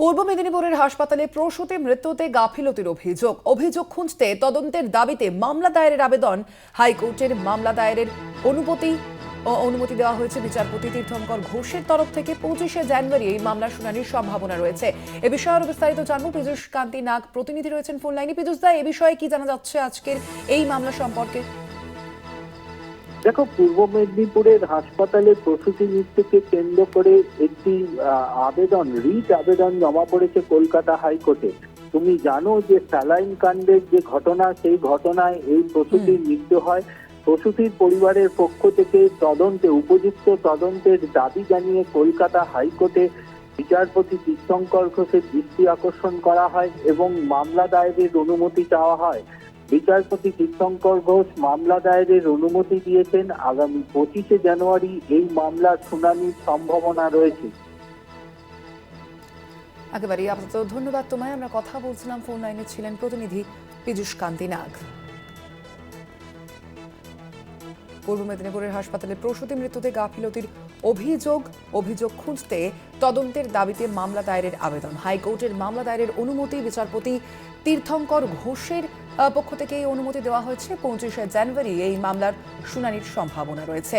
পূর্ব মেদিনীপুরের হাসপাতালে প্রসূতি মৃত্যুতে গাফিলতির অভিযোগ। অভিযোগ খুঁজতে তদন্তের দাবিতে মামলা দায়েরের আবেদন হাইকোর্টের মামলা দায়েরের অনুমতি অনুমতি দেওয়া হয়েছে। বিচারপতি তীর্থঙ্কর ঘোষের তরফ থেকে পঁচিশে জানুয়ারি এই মামলার শুনানির সম্ভাবনা রয়েছে। এ বিষয়ে আরও বিস্তারিত জানব। পীযুষ কান্তি নাগ প্রতিনিধি রয়েছেন ফোন লাইনে। পীযুষ দা, এ বিষয়ে কি জানা যাচ্ছে আজকের এই মামলা সম্পর্কে? দেখো পূর্ব মেদিনীপুরের হাসপাতালে প্রসূতি মৃত্যুকে কেন্দ্র করে একটি আবেদন রিট আবেদন জমা পড়েছে কলকাতা হাইকোর্টে। তুমি জানো যে স্যালাইন কাণ্ডের যে ঘটনা সেই ঘটনায় এই প্রসূতির মৃত্যু হয়। প্রসূতির পরিবারের পক্ষ থেকে তদন্তে উপযুক্ত তদন্তের দাবি জানিয়ে কলকাতা হাইকোর্টে বিচারপতি তীর্থঙ্কর ঘোষের দৃষ্টি আকর্ষণ করা হয় এবং মামলা দায়েরের অনুমতি চাওয়া হয়। বিচারপতি তীর্থঙ্কর ঘোষ মামলা দায়েরের অনুমতি দিয়েছেন আগামী পঁচিশে জানুয়ারি এই মামলার শুনানির সম্ভাবনা রয়েছে। একেবারেই আপাতত ধন্যবাদ তোমায়। আমরা কথা বলছিলাম, ফোন লাইনে ছিলেন প্রতিনিধি পীযুষ কান্তি নাগ পূর্ব মেদিনীপুরের হাসপাতালে প্রসূতি মৃত্যুতে গাফিলতির অভিযোগ অভিযোগ খুঁজতে তদন্তের দাবিতে মামলা দায়েরের আবেদন। হাইকোর্টের মামলা দায়েরের অনুমতি বিচারপতি তীর্থঙ্কর ঘোষের পক্ষ থেকে এই অনুমতি দেওয়া হয়েছে পঁচিশে জানুয়ারি এই মামলার শুনানির সম্ভাবনা রয়েছে।